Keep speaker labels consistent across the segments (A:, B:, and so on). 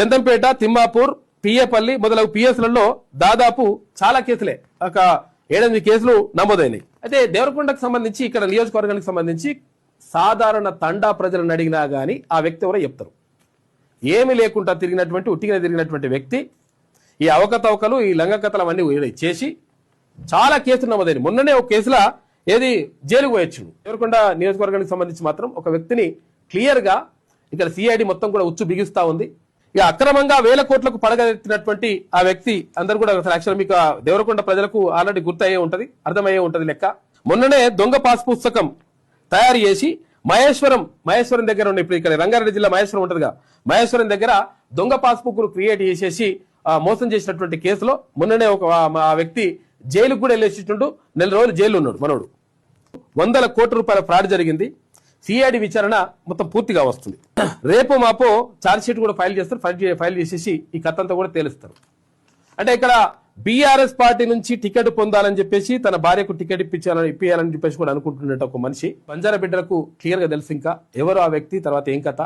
A: చందంపేట తిమ్మాపూర్ పిఏపల్లి మొదలగు పిఎస్లలో దాదాపు చాలా కేసులే. ఒక ఏడెనిమిది కేసులు నమోదైనాయి. అయితే దేవరకొండకు సంబంధించి ఇక్కడ నియోజకవర్గానికి సంబంధించి సాధారణ తండా ప్రజలను అడిగినా కానీ ఆ వ్యక్తి ఎవరో చెప్తారు. ఏమీ లేకుండా తిరిగినటువంటి ఉట్టిగా తిరిగినటువంటి వ్యక్తి ఈ అవకతవకలు ఈ లంగకథలు అవన్నీ చేసి చాలా కేసులు నమోదైనవి మొన్ననే ఒక కేసులో ఏది జైలుకు పోయొచ్చు దేవరకొండ నియోజకవర్గానికి సంబంధించి మాత్రం ఒక వ్యక్తిని క్లియర్గా ఇక్కడ సిఐడి మొత్తం కూడా ఉచ్చు బిగిస్తూ ఉంది. ఇక అక్రమంగా వేల కోట్లకు పడగెత్తినటువంటి ఆ వ్యక్తి అందరు కూడా అసలు యాక్చువల్ మీకు దేవరకొండ ప్రజలకు ఆల్రెడీ గుర్తయ్యే ఉంటది అర్థమయ్యే ఉంటది లెక్క. మొన్ననే దొంగ పాస్ పుస్తకం తయారు చేసి మహేశ్వరం మహేశ్వరం దగ్గర ఉన్న ఇప్పుడు ఇక్కడ రంగారెడ్డి జిల్లా మహేశ్వరం ఉంటదిగా. మహేశ్వరం దగ్గర దొంగ పాస్బుక్ క్రియేట్ చేసేసి మోసం చేసినటువంటి కేసులో మొన్ననే ఒక ఆ- వ్యక్తి జైలుకు కూడా వెళ్ళేసిట్టుండు నెల రోజులు జైలు ఉన్నాడు మనోడు. వందల కోట్ల రూపాయల ఫ్రాడ్ జరిగింది. సిఐడి విచారణ మొత్తం పూర్తిగా వస్తుంది. రేపు మాపో ఛార్జ్ షీట్ కూడా ఫైల్ చేస్తారు. ఫైల్ ఫైల్ చేసేసి ఈ కథ అంతా కూడా తేలుస్తారు. అంటే ఇక్కడ బీఆర్ఎస్ పార్టీ నుంచి టికెట్ పొందాలని చెప్పేసి తన భార్యకు టికెట్ ఇప్పించాలని ఇప్పించాలని చెప్పేసి కూడా అనుకుంటున్నట్టు ఒక మనిషి. బంజారా బిడ్డలకు క్లియర్గా తెలుసు ఇంకా. ఎవరు ఆ వ్యక్తి తర్వాత ఏం కథ?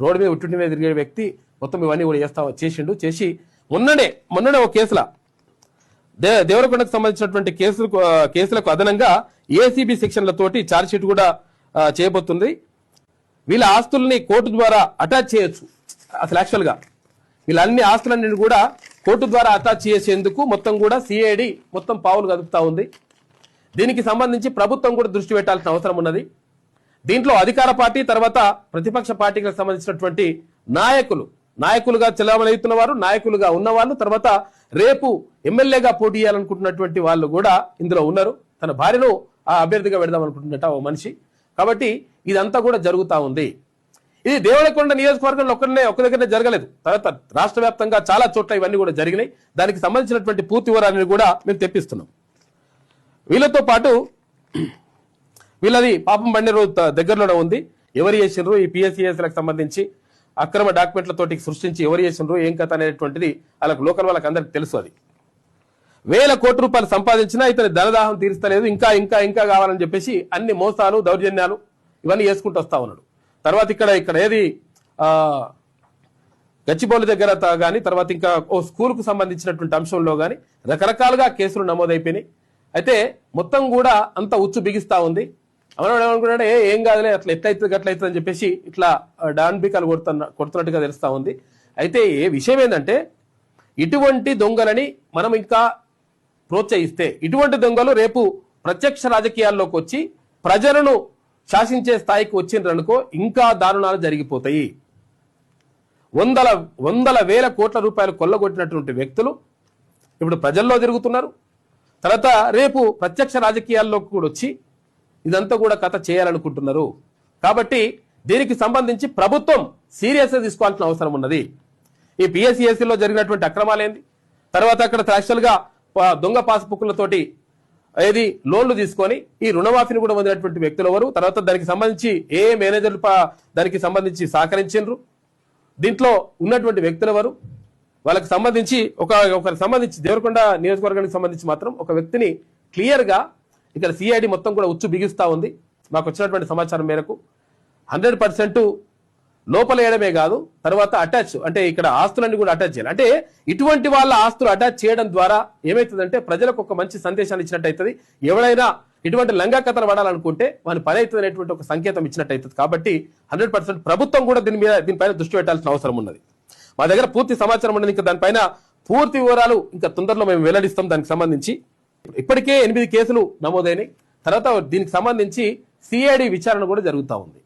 A: రోడ్డు మీద ఉట్టుంటి మీద తిరిగే వ్యక్తి మొత్తం ఇవన్నీ కూడా చేస్తా చేసిండు. చేసి మొన్ననే మొన్ననే ఒక కేసులా దే దేవరకొండకు సంబంధించినటువంటి కేసులకు కేసులకు అదనంగా ఏసీబీ సెక్షన్లతోటి ఛార్జ్షీట్ కూడా చేయబోతుంది. వీళ్ళ ఆస్తుల్ని కోర్టు ద్వారా అటాచ్ చేయొచ్చు. అసలు యాక్చువల్గా వీళ్ళన్ని ఆస్తులన్నీ కూడా కోర్టు ద్వారా అటాచ్ చేసేందుకు మొత్తం కూడా సిఐడి మొత్తం పావులు కదుపుతా ఉంది. దీనికి సంబంధించి ప్రభుత్వం కూడా దృష్టి పెట్టాల్సిన అవసరం ఉన్నది. దీంట్లో అధికార పార్టీ తర్వాత ప్రతిపక్ష పార్టీకి సంబంధించినటువంటి నాయకులు నాయకులుగా చెలవలవుతున్న వారు నాయకులుగా ఉన్నవాళ్ళు తర్వాత రేపు ఎమ్మెల్యేగా పోటీ చేయాలనుకుంటున్నటువంటి వాళ్ళు కూడా ఇందులో ఉన్నారు. తన భార్యను ఆ అభ్యర్థిగా పెడదాం అనుకుంటున్నట్టు ఓ మనిషి. కాబట్టి ఇదంతా కూడా జరుగుతూ ఉంది. ఇది దేవరకొండ నియోజకవర్గంలో ఒక్కరినే ఒక్క దగ్గరనే జరగలేదు. తర్వాత రాష్ట్ర వ్యాప్తంగా చాలా చోట్ల ఇవన్నీ కూడా జరిగినాయి. దానికి సంబంధించినటువంటి పూర్తి వివరాలను కూడా మేము తెప్పిస్తున్నాం. వీళ్ళతో పాటు వీళ్ళది పాపం బండి రోజు దగ్గరలోనే ఉంది. ఎవరు చేసినారు ఈ పిఎస్సిఎస్లకు సంబంధించి అక్రమ డాక్యుమెంట్లతోటి సృష్టించి ఎవరు చేసినారు ఏం కథ అనేటువంటిది వాళ్ళకు లోకల్ వాళ్ళకి అందరికి తెలుసు అది. వేల కోట్ల రూపాయలు సంపాదించినా ఇతని ధనదాహం తీరుస్తలేదు. ఇంకా ఇంకా ఇంకా కావాలని చెప్పేసి అన్ని మోసాలు దౌర్జన్యాలు ఇవన్నీ చేసుకుంటూ వస్తా ఉన్నాడు. తర్వాత ఇక్కడ ఇక్కడ ఏది? గచ్చిబౌలి దగ్గర కానీ తర్వాత ఇంకా ఓ స్కూల్కు సంబంధించినటువంటి అంశంలో కానీ రకరకాలుగా కేసులు నమోదైపోయినాయి. అయితే మొత్తం కూడా అంత ఉచ్చు బిగిస్తా ఉంది. అవనవాడు ఏమనుకున్నాడు ఏ ఏం కాదులే అట్లా ఎట్లయితుంది అట్లయితుంది అని చెప్పేసి ఇట్లా డాన్బికాలు డాన్ కొడుతున్న కొడుతున్నట్టుగా తెలుస్తా ఉంది. అయితే ఏ విషయం ఏంటంటే ఇటువంటి దొంగలని మనం ఇంకా ప్రోత్సహిస్తే ఇటువంటి దొంగలు రేపు ప్రత్యక్ష రాజకీయాల్లోకి వచ్చి ప్రజలను శాసించే స్థాయికి వచ్చిండ్రనుకో ఇంకా దారుణాలు జరిగిపోతాయి. వందల వందల వేల కోట్ల రూపాయలు కొల్లగొట్టినటువంటి వ్యక్తులు ఇప్పుడు ప్రజల్లో తిరుగుతున్నారు. తర్వాత రేపు ప్రత్యక్ష రాజకీయాల్లోకి కూడా వచ్చి ఇదంతా కూడా కథ చేయాలనుకుంటున్నారు. కాబట్టి దీనికి సంబంధించి ప్రభుత్వం సీరియస్గా తీసుకోవాల్సిన అవసరం ఉన్నది. ఈ పిఎస్సిఎస్సిలో జరిగినటువంటి అక్రమాలేంది? తర్వాత అక్కడ యాక్చువల్గా దొంగ పాస్బుక్లతోటి ఏది లోన్లు తీసుకొని ఈ రుణమాఫీని కూడా పొందినటువంటి వ్యక్తులు ఎవరు? తర్వాత దానికి సంబంధించి ఏ మేనేజర్లు దానికి సంబంధించి సహకరించిండ్రు? దీంట్లో ఉన్నటువంటి వ్యక్తులు ఎవరు? వాళ్ళకి సంబంధించి ఒక ఒకరికి సంబంధించి దేవరకొండ నియోజకవర్గానికి సంబంధించి మాత్రం ఒక వ్యక్తిని క్లియర్గా ఇక్కడ సిఐడి మొత్తం కూడా ఉచ్చు బిగిస్తూ ఉంది. మాకు వచ్చినటువంటి సమాచారం మేరకు హండ్రెడ్ లోపల వేయడమే కాదు తర్వాత అటాచ్ అంటే ఇక్కడ ఆస్తులన్నీ కూడా అటాచ్ చేయాలి. అంటే ఇటువంటి వాళ్ళ ఆస్తులు అటాచ్ చేయడం ద్వారా ఏమవుతుందంటే ప్రజలకు ఒక మంచి సందేశాన్ని ఇచ్చినట్టు అవుతుంది ఎవరైనా ఇటువంటి లంగా కథలు పడాలనుకుంటే వాని పని అవుతుంది అనేటువంటి ఒక సంకేతం ఇచ్చినట్టు అవుతుంది కాబట్టి హండ్రెడ్ పర్సెంట్ ప్రభుత్వం కూడా దీని మీద దీనిపైన దృష్టి పెట్టాల్సిన అవసరం ఉన్నది. మా దగ్గర పూర్తి సమాచారం ఉన్నది. ఇంకా దానిపైన పూర్తి వివరాలు ఇంకా తొందరలో మేము వెల్లడిస్తాం దానికి సంబంధించి. ఇప్పటికే ఎనిమిది కేసులు నమోదైనాయి. తర్వాత దీనికి సంబంధించి సిఐడి విచారణ కూడా జరుగుతూ ఉంది.